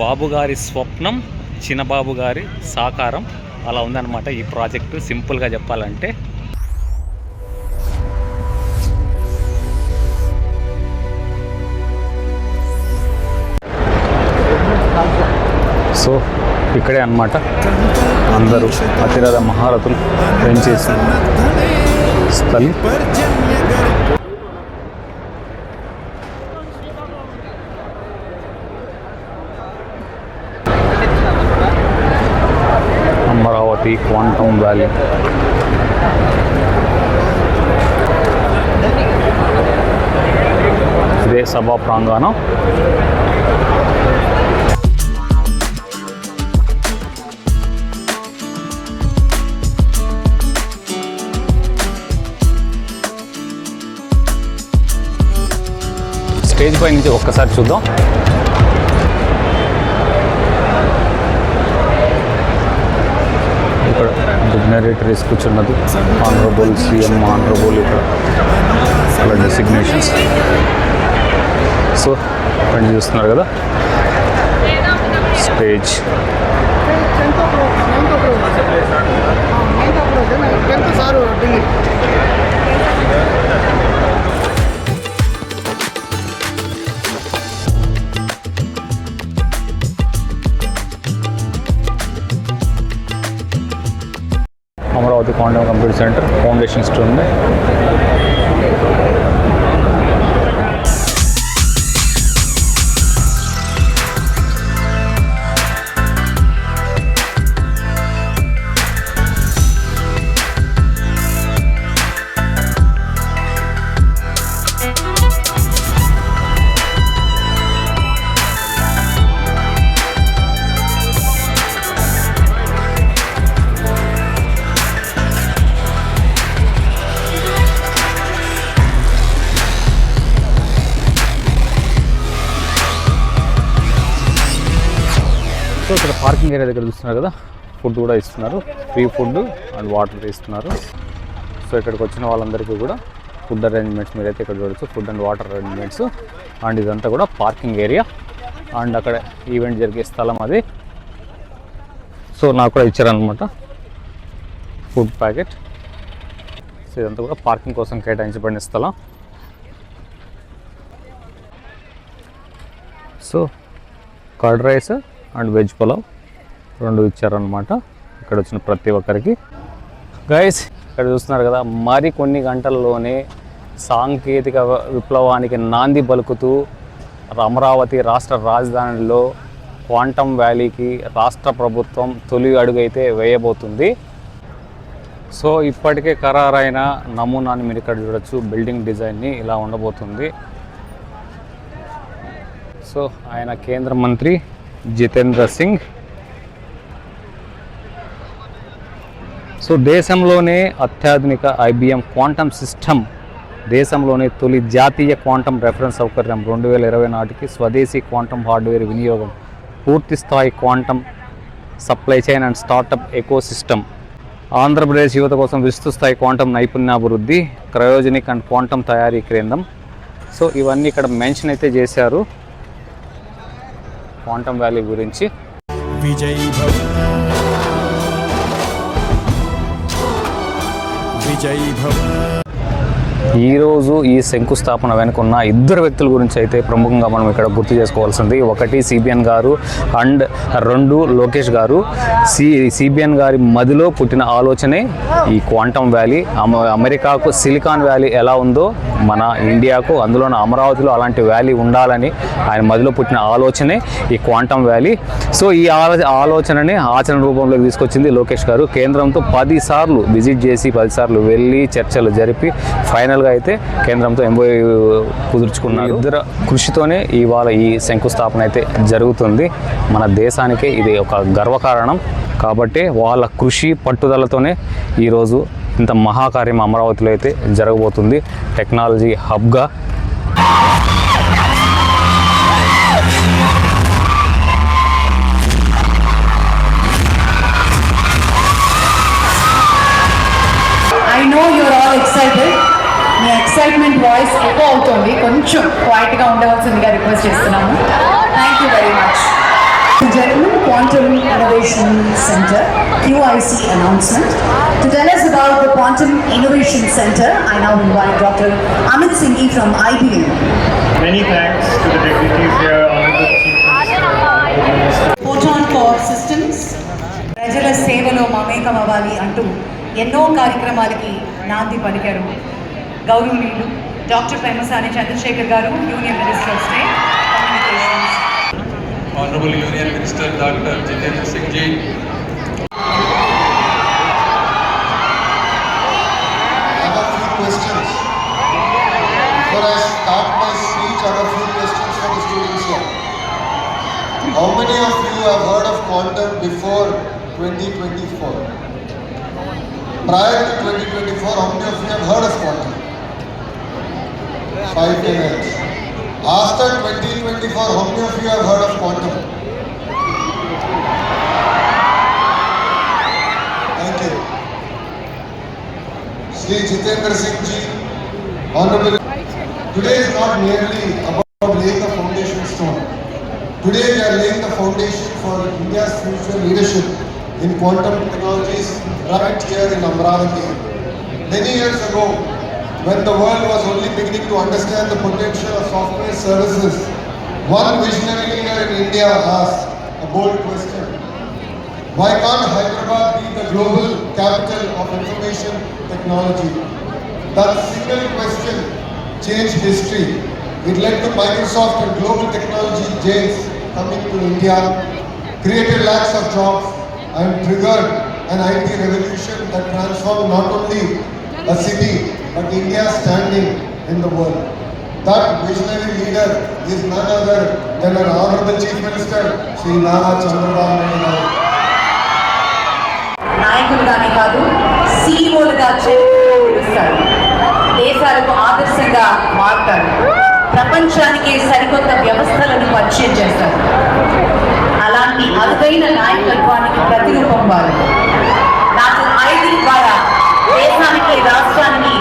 బాబు గారి స్వప్నం చిన్నబాబు గారి సాకారం అలా ఉందన్నమాట ఈ ప్రాజెక్టు. సింపుల్గా చెప్పాలంటే. సో ఇక్కడే అన్నమాట. అందరూ అతిరథ మహారథులు పెంచేసి స్థలి. అమరావతి క్వాంటమ్ వ్యాలీ ఇదే సభా ప్రాంగణం. స్టేజ్ పై నుంచి ఒక్కసారి చూద్దాం ఇక్కడ డిగ్నరేటరీస్ కూర్చున్నది ఆనరబుల్ సీఎం ఆనరబుల్ ఇక్కడ. అలా డెసిగ్నేషన్స్ సో ఇక్కడ చూస్తున్నారు కదా? Stage sir Pandava computer centre foundation stone so ఇక్కడ పార్కింగ్ ఏరియా దగ్గర చూస్తున్నారు కదా ఫుడ్ కూడా ఇస్తున్నారు. ఫ్రీ ఫుడ్ అండ్ వాటర్ ఇస్తున్నారు. సో ఇక్కడికి వచ్చిన వాళ్ళందరికీ కూడా ఫుడ్ అరేంజ్మెంట్స్ మీరైతే ఇక్కడ చూడొచ్చు. Food and water arrangements and ఇదంతా కూడా పార్కింగ్ ఏరియా అండ్ అక్కడ ఈవెంట్ జరిగే స్థలం అది. సో నాకు కూడా ఇచ్చారనమాట ఫుడ్ ప్యాకెట్ సో ఇదంతా కూడా పార్కింగ్ కోసం కేటాయించబడిన స్థలం. So curd rice and veg pulao రెండు ఇచ్చారనమాట ఇక్కడ వచ్చిన ప్రతి ఒక్కరికి. గైస్ ఇక్కడ చూస్తున్నారు కదా మరి కొన్ని గంటల్లోనే సాంకేతిక విప్లవానికి నాంది పలుకుతూ అమరావతి రాష్ట్ర రాజధానిలో క్వాంటమ్ వ్యాలీకి రాష్ట్ర ప్రభుత్వం తొలి అడుగైతే వేయబోతుంది. సో ఇప్పటికే ఖరారైన నమూనాని మీరు ఇక్కడ చూడొచ్చు. బిల్డింగ్ డిజైన్ని ఇలా ఉండబోతుంది. సో ఆయన కేంద్ర మంత్రి జితేంద్ర సింగ్. సో దేశంలోనే అత్యాధునిక ఐబిఎం క్వాంటమ్ సిస్టమ్ దేశంలోనే తొలి జాతీయ క్వాంటమ్ రెఫరెన్స్ సౌకర్యం రెండు వేల ఇరవై నాటికి స్వదేశీ క్వాంటమ్ హార్డ్వేర్ వినియోగం పూర్తి స్థాయి quantum supply chain and startup ecosystem Andhra Pradesh యువత కోసం విస్తృత స్థాయి క్వాంటమ్ నైపుణ్యాభివృద్ధి క్రయోజనిక్ అండ్ క్వాంటమ్ తయారీ కేంద్రం. సో ఇవన్నీ ఇక్కడ మెన్షన్ అయితే చేశారు. క్వాంటమ్ వ్యాలీ గురించి. విజయ్ విజయ్ భవ ఈరోజు ఈ శంకుస్థాపన వెనుకున్న ఇద్దరు వ్యక్తుల గురించి అయితే ప్రముఖంగా మనం ఇక్కడ గుర్తు చేసుకోవాల్సింది. ఒకటి సిబిఎన్ గారు అండ్ రెండు లోకేష్ గారు. సి సిబిఎన్ గారి మదిలో పుట్టిన ఆలోచనే ఈ క్వాంటమ్ వ్యాలీ. అమ- అమెరికాకు సిలికాన్ వ్యాలీ ఎలా ఉందో మన ఇండియాకు అందులోన అమరావతిలో అలాంటి వ్యాలీ ఉండాలని ఆయన మదిలో పుట్టిన ఆలోచనే ఈ క్వాంటమ్ వ్యాలీ. సో ఈ ఆలోచనని ఆచరణ రూపంలోకి తీసుకొచ్చింది లోకేష్ గారు. కేంద్రంతో పదిసార్లు విజిట్ చేసి పదిసార్లు వెళ్ళి చర్చలు జరిపి ఫైనల్ ఫైనల్గా అయితే కేంద్రంతో ఎంబోయ్ కుదుర్చుకున్నారు. ఇద్దరు కృషితోనే ఇవాళ ఈ శంకుస్థాపన అయితే జరుగుతుంది. మన దేశానికే ఇది ఒక గర్వకారణం. కాబట్టి వాళ్ళ కృషి పట్టుదలతోనే ఈరోజు ఇంత మహాకార్యం అమరావతిలో అయితే జరగబోతుంది. టెక్నాలజీ హబ్గా QIC announcement. To tell us about the Quantum Innovation Center, I now invite Dr. Amit Singhi from IBM. Many thanks to the dignitaries here, Honorable Chief Minister. Photon far systems ప్రజల సేవలో మమేకం అవ్వాలి అంటూ ఎన్నో కార్యక్రమాలకి నాంది పలికారు గౌరవనీయులు డాక్టర్ పెమ్మసాని చంద్రశేఖర్ గారు union minister of state communications Honorable Union Minister Dr. Jitendra Singh Ji, before 2024? Prior to 2024, how many of you have heard of quantum? Five ten hands. After 2024, how many of you have heard of quantum? Thank you. Sri Jitendra Singh Ji, Honorable. Today is not merely about laying the foundation. Today we are laying the foundation for India's future leadership in quantum technologies right here in Amravati. Many years ago, when the world was only beginning to understand the potential of software services, one visionary leader in India asked a bold question. Why can't Hyderabad be the global capital of information technology? That single question changed history. It led to Microsoft and global technology giants coming to India, created lakhs of jobs, and triggered an IT revolution that transformed not only a city but India's standing in the world. That visionary leader is none other than our Honorable Chief Minister, Sri Nara Chandrababu Naidu. నాయకులుగానే కాదు సీఈఓలుగా పిలుస్తారు దేశాలకు ఆదర్శంగా మారుతారు ప్రపంచానికి సరికొత్త వ్యవస్థలను పరిచయం చేస్తారు అలాంటి అరుదైన నాయకత్వానికి ప్రతిరూపం వారు. నాకు ఐదు ద్వారా దేశానికి రాష్ట్రానికి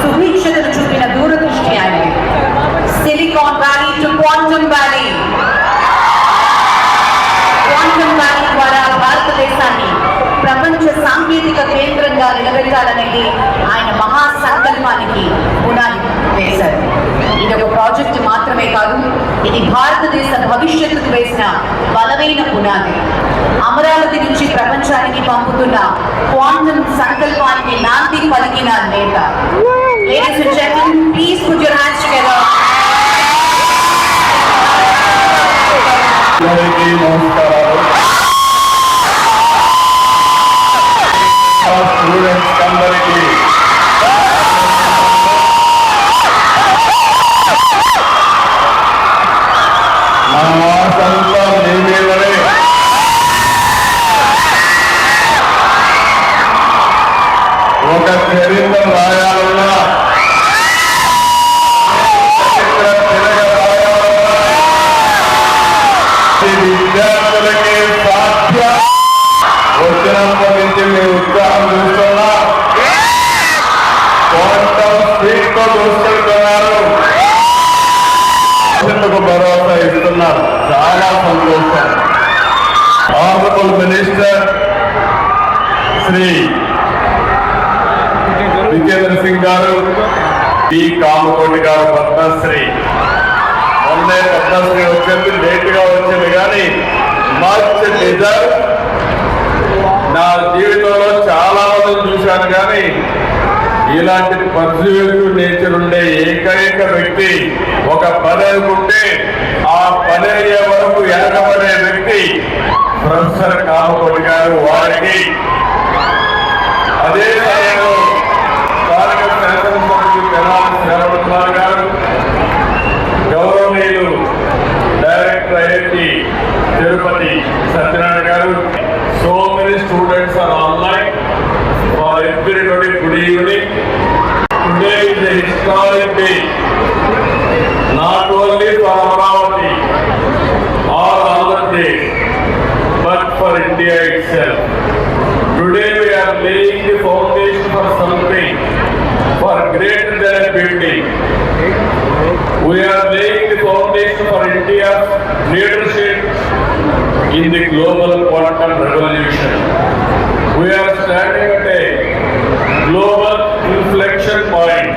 సుభిక్షతను చూపిన దూరదృష్టి ఆయన. Silicon Valley to Quantum Valley Quantum Valley ద్వారా భారతదేశాన్ని ప్రపంచ సాంకేతిక కేంద్రంగా నిలబెట్టాలనేది ఆయన మహా సంకల్పానికి పునాది వేశారు ఇది ఒక ప్రాజెక్ట్ మాత్రమే కాదు ఇది భారతదేశ భవిష్యత్తుకు వేసిన బలమైన పునాది. అమరావతి నుంచి ప్రపంచానికి పంపుతున్న క్వాంటమ్ సంకల్పానికి నాంది పలికిన నేత. Ladies and gentlemen, please put your hands together. నమస్కారాలు. స్టూడెంట్స్ అందరికీ మొన్నే వచ్చింది లేటుగా వచ్చింది కానీ మచ్ డిజర్వ్ నా జీవితంలో చాలా మందిని చూశాను కానీ ఇలాంటి పర్సివేటివ్ నేచర్ ఉండే ఏకైక వ్యక్తి ఒక పని అనుకుంటే ఆ పని అయ్యే వరకు వెనకబడే వ్యక్తి ప్రొఫెసర్ కామకోటి గారు వారికి. అదే సమయంలో laying the foundation for something for greater than a building. We are laying the foundation for India's leadership in the global quantum revolution. We are standing at a global inflection point.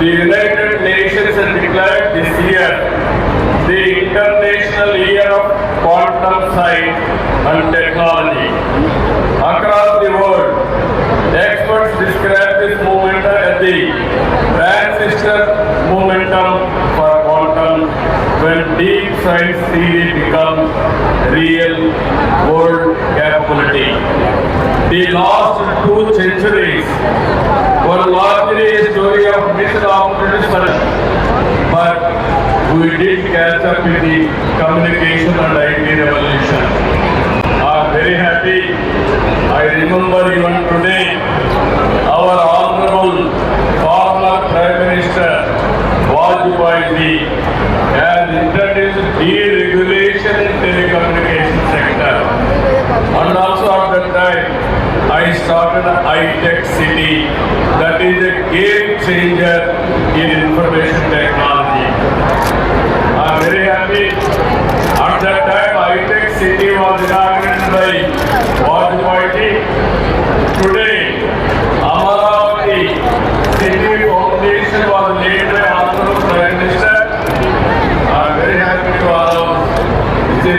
The United Nations has declared this year the International Year of Quantum Science and Technology. Science theory becomes real world capability. The last two centuries were largely a story of missed opportunities but we did catch up with the communication and IT revolution. I'm very happy. I remember even today, our honorable former Prime Minister Vajpayee introduced deregulation in telecommunication sector. And also at that time, I started a high-tech city that is a game changer in information technology. I'm very happy. At that time, high-tech city was inaugurated by Vajpayee. Today,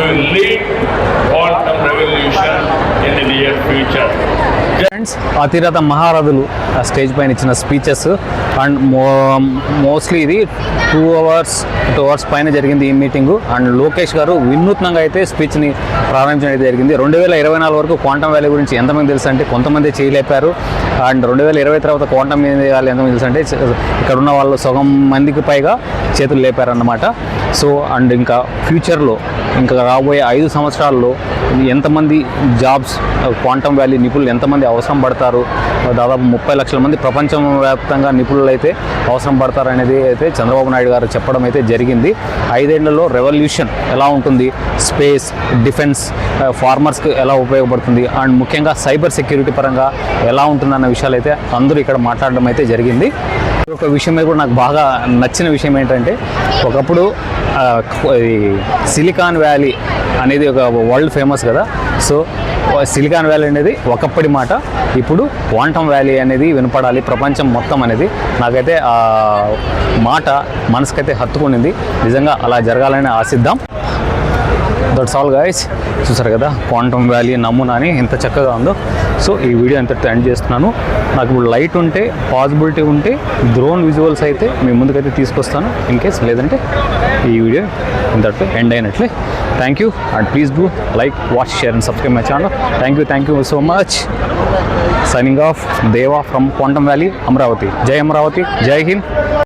will lead quantum revolution in the near future. Friends అతిరథ మహారథులు ఆ stage పైన ఇచ్చిన speeches and మో mostly ఇది two hours two hours పైన జరిగింది ఈ మీటింగు అండ్ లోకేష్ గారు వినూత్నంగా అయితే స్పీచ్ని ప్రారంభించడం అయితే జరిగింది. రెండు వేల ఇరవై నాలుగు వరకు క్వాంటమ్ వ్యాలీ గురించి ఎంతమంది తెలుసు అంటే కొంతమంది చేయలేపారు. అండ్ రెండు వేల ఇరవై తర్వాత క్వాంటమ్ మీద ఎంతమంది తెలుసు అంటే ఇక్కడ ఉన్న వాళ్ళు సగం మందికి పైగా చేతులు లేపారన్నమాట. సో అండ్ ఇంకా ఫ్యూచర్లో ఇంకా రాబోయే ఐదు సంవత్సరాల్లో ఎంతమంది జాబ్స్ క్వాంటమ్ వ్యాలీ నిపుణులు ఎంతమంది అవసరం అవసరం పడతారు. దాదాపు ముప్పై లక్షల మంది ప్రపంచం వ్యాప్తంగా నిపుణులు అయితే అవసరం పడతారు అనేది అయితే చంద్రబాబు నాయుడు గారు చెప్పడం అయితే జరిగింది. ఐదేళ్ళలో రెవల్యూషన్ ఎలా ఉంటుంది? స్పేస్ డిఫెన్స్ ఫార్మర్స్కి ఎలా ఉపయోగపడుతుంది? అండ్ ముఖ్యంగా సైబర్ సెక్యూరిటీ పరంగా ఎలా ఉంటుందన్న విషయాలు అయితే అందరూ ఇక్కడ మాట్లాడడం అయితే జరిగింది. ఒక విషయం మీద కూడా నాకు బాగా నచ్చిన విషయం ఏంటంటే ఒకప్పుడు uh, సిలికాన్ వ్యాలీ అనేది ఒక వరల్డ్ ఫేమస్ కదా. సో సిలికాన్ వ్యాలీ అనేది ఒకప్పటి మాట. ఇప్పుడు క్వాంటమ్ వ్యాలీ అనేది వినపడాలి. ప్రపంచం మొత్తం అనేది. నాకైతే ఆ మాట మనసుకైతే హత్తుకునింది. నిజంగా అలా జరగాలని ఆశిద్దాం. దట్స్ ఆల్ గైస్ చూసారు కదా? క్వాంటమ్ వ్యాలీ నమూనా అని ఎంత చక్కగా ఉందో. సో ఈ వీడియో ఎంతటితో ఎండ్ చేస్తున్నాను. నాకు ఇప్పుడు లైట్ ఉంటే పాసిబిలిటీ ఉంటే డ్రోన్ విజువల్స్ అయితే మీ ముందుకైతే తీసుకొస్తాను. ఇన్ కేస్ లేదంటే ఈ వీడియో ఇంతటితో ఎండ్ అయినట్లే. Thank you and please do like watch share and subscribe my channel thank you thank you so much signing off Deva from Quantum Valley Amaravati జై అమరావతి జై హింద్